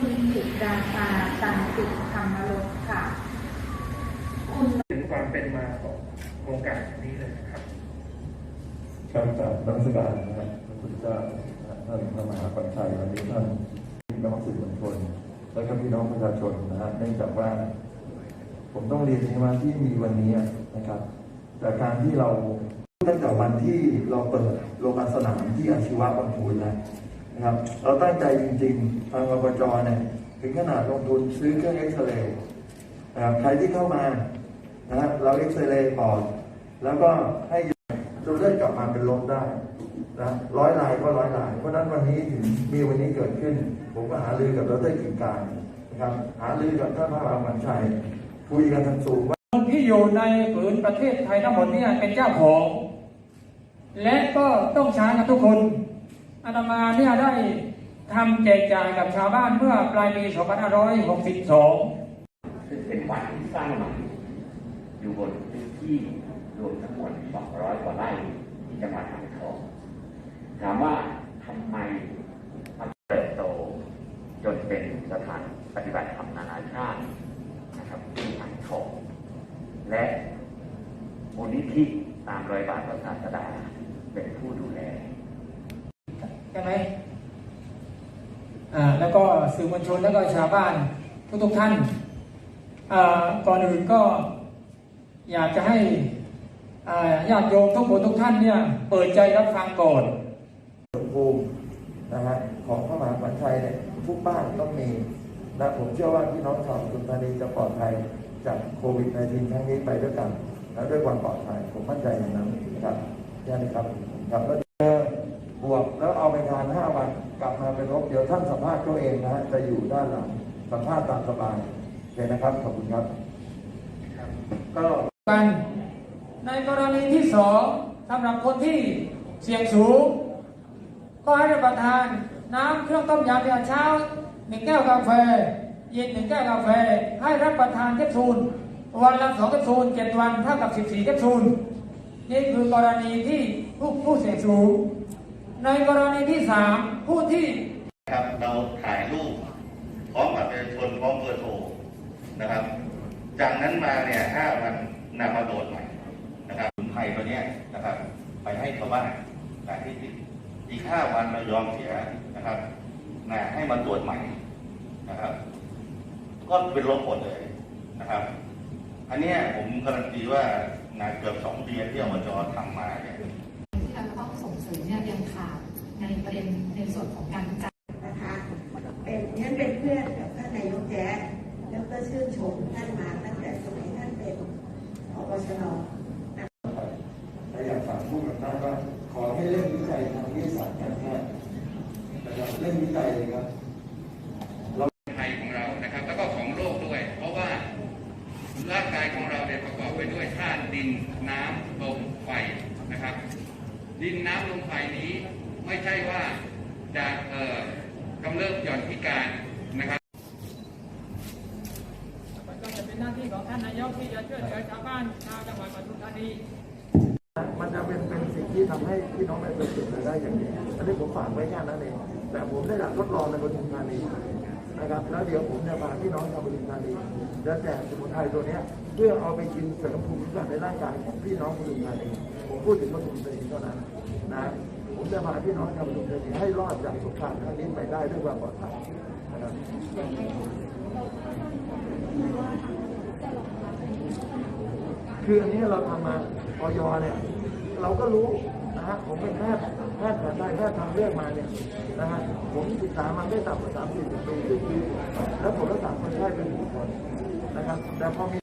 คุณจิตราภาตันติธรรมรสค่ะ คุณถึงความเป็นมาของโครงการนี้เลยนะครับครับจากนักวิชาการนะครับพระคุณเจ้าท่านพระมหาปัญชัยวันนี้ท่านพี่น้องสื่อมวลชน และก็พี่น้องประชาชนนะฮะเนื่องจากว่า ผมต้องเรียนอย่างนี้ว่าที่มีวันนี้นะครับจากการที่เราตั้งแต่วันที่เราเปิดโรงพยาบาลสนามที่อาชีวะบางพูนแล้ว นะครับ เราตั้งใจจริงๆ ทางอบจเนี่ยถึงขนาดลงทุนซื้อเครื่องเอ็กซเรย์นะครับใครที่เข้ามานะฮะเราเอ็กซเรย์ก่อนแล้วก็ให้จะได้กลับมาเป็นลบได้นะร้อยลายก็ร้อยลาย เพราะนั้นวันนี้ถึงมีวันนี้เกิดขึ้น ผมก็หารือกับดรกิ่งการนะครับ หารือกับท่านพระรามวันชัยคุยกันทางสูงว่าคนที่อยู่ในผืนประเทศไทยทั้งหมดเนี่ยเป็นเจ้าของ และก็ต้องใช้กันทุกคน อาตมาเนี่ยได้ทำแจกจ่ายกับชาวบ้านเมื่อปลายปี 2562 ซึ่งเป็นวัดที่สร้างใหม่อยู่บนพื้นที่รวมทั้งหมด 200 กว่าไร่ที่จังหวัดอ่างทองถามว่าทำไมมันเติบโตจนเป็นสถานปฏิบัติธรรมนานาชาตินะครับที่อ่างทอง และมูลนิธิตามรอยบาทพระศาสดาเป็นผู้ดูแล ใช่ไหมอ่าแล้วก็สื่อมวลชนแล้วก็ชาวบ้านทุกๆท่านอ่าก่อนอื่นก็อยากจะให้อ่าญาติโยมทุกคนทุกท่านเนี่ยเปิดใจรับฟังก่อนภูมินะฮะของพระมหาปัญชัยเนี่ยทุกบ้านต้องมีนะผมเชื่อว่าพี่น้องชาวปทุมธานีจะปลอดภัยจากโควิด -19 ครั้งนี้ไปด้วยกัน และด้วยความปลอดภัย ผมมั่นใจอย่างนั้นนะครับแค่นี้ครับครับแล้วเจอบ ตัวเองนะฮะจะอยู่ด้านหลังสัมภาษณ์ตามสบายโอเคนะครับ ขอบคุณครับ ก็กันในกรณีที่สองสำหรับคนที่เสี่ยงสูง ก็ให้รับประทานน้ำเครื่องต้มยำยามเช้าหนึ่งแก้วกาแฟเย็นหนึ่งแก้วกาแฟ ให้รับประทานแคปซูลวันละสองแคปซูลเจ็ดวันเท่ากับสิบสี่แคปซูลนี่คือกรณีที่ผู้ผู้เสี่ยงสูง ในกรณีที่สามผู้ที่ ครับเราถ่ายรูปพร้อมกับประชาชนพร้อมเบอร์โทรนะครับ จากนั้นมาเนี่ยห้าวันนำมาโดดใหม่นะครับสมุนไพรตัวเนี้ยนะครับ ไปให้ชาวบ้านแต่ที่อีกห้าวันเรายอมเสียนะครับนะให้มาตรวจใหม่นะครับ ก็เป็นลบหมดเลยนะครับ อันนี้ผมการันตีว่างานเกือบสองปีที่อบจทำมาเนี่ยที่เราต้องส่งเสริมเนี่ยยังขาดในประเด็นในส่วนของการจัย นะคะเป็นฉันเป็นเพื่อนกับท่านนายกแจ๊ดแล้วก็ชื่นชมท่านมาตั้งแต่สมัยท่านเป็นอบชน และอยาก ฝากผู้กับท่านว่าขอให้เร่งวิจัยทางวิทยาศาสตร์การแพทย์นะครับเร่งวิจัยเลยครับไทยของเรานะครับ แล้วก็ของโลกด้วย เพราะว่าร่างกายของเราเนี่ยประกอบไปด้วยธาตุดินน้ำลมไฟนะครับ ดินน้ำลมไฟนี้ไม่ใช่ว่าจะเอ่อกำเริบหย่อนพิการนะครับมันก็จะเป็นหน้าที่ของท่านนายกที่จะช่วยเหลือชาวบ้านชาวจังหวัดปทุมธานีมันจะเป็นเป็นสิ่ง ที่ทำให้พี่น้องประชาชนได้อย่างนี้อันนี้ผมฝากไว้แค่นั้นเองแต่ผมได้หลักทดลองในปทุมธานีนะครับแล้วเดี๋ยวผมจะพาพี่น้องชาวปทุมธานีจะแจกสมุนไพรตัวนี้เพื่อเอาไปกินเสริมภูมิคุ้มกันในร่างกายของพี่น้องปทุมธานีผมพูดถึงปทุมธานีเท่านั้นนะผมจะพาพี่น้องชาวปทุมธานีให้รอดจากสงครามครั้งนี้ไปได้ด้วยความปลอดภัยนะครับคืออันนี้เราทำมาออยเนี่ย เราก็รู้นะฮะผมเป็นแพทย์แพทย์แผนไทยแพทย์ทางเลือกมาเนี่ยนะฮะผมศึกษามาได้ต่ำกว่าสามสิบปีแล้วผมรักษาคนไข้เป็นผู้คนนะครับแต่พอมี